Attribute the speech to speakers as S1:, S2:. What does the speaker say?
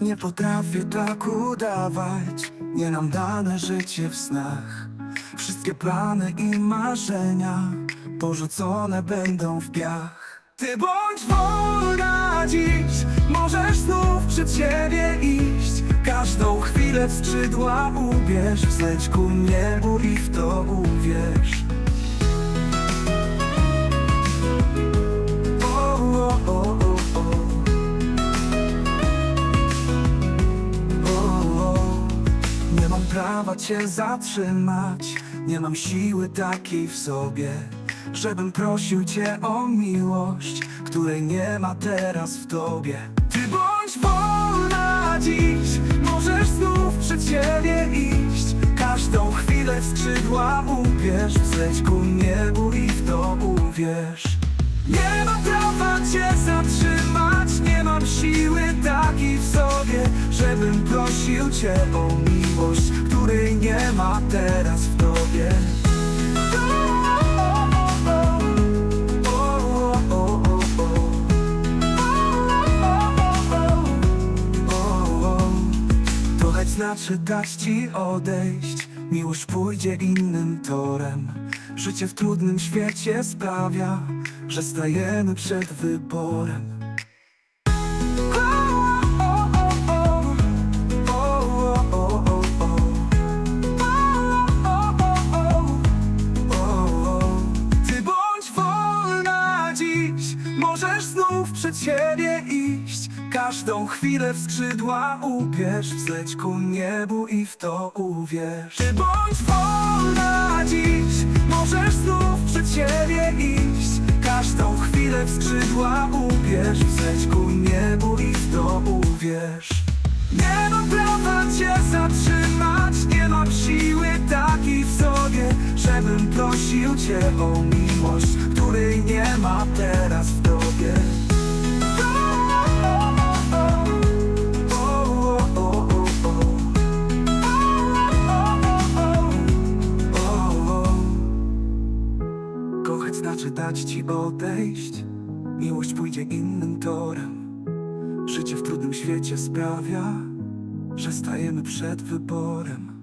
S1: Nie potrafię tak udawać. Nie nam dane życie w snach. Wszystkie plany i marzenia Porzucone będą w piach. Ty bądź wolna dziś. Możesz znów przed siebie iść. Każdą chwilę w skrzydła ubierz. Wzleć ku niebu i w to uwierz prawa cię zatrzymać. Nie mam siły takiej w sobie Żebym prosił cię o miłość Której nie ma teraz w tobie. Ty bądź wolna dziś Możesz znów przed siebie iść. Każdą chwilę w skrzydła ubierz Wzleć ku niebu i w to uwierz. Nie mam Żebym prosił cię o miłość Której nie ma teraz w tobie. To choć znaczy dać ci odejść Miłość pójdzie innym torem. Życie w trudnym świecie sprawia Że stajemy przed wyborem Możesz znów przed siebie iść. Każdą chwilę w skrzydła ubierz. Wzleć ku niebu i w to uwierz. Ty bądź wolna dziś? Możesz znów przed siebie iść. Każdą chwilę w skrzydła ubierz. Wzleć ku niebu i w to uwierz. Nie mam prawa Żebym prosił cię o miłość Której nie ma teraz w tobie. Kochać znaczy dać ci odejść. Miłość pójdzie innym torem. Życie w trudnym świecie sprawia, że stajemy przed wyborem.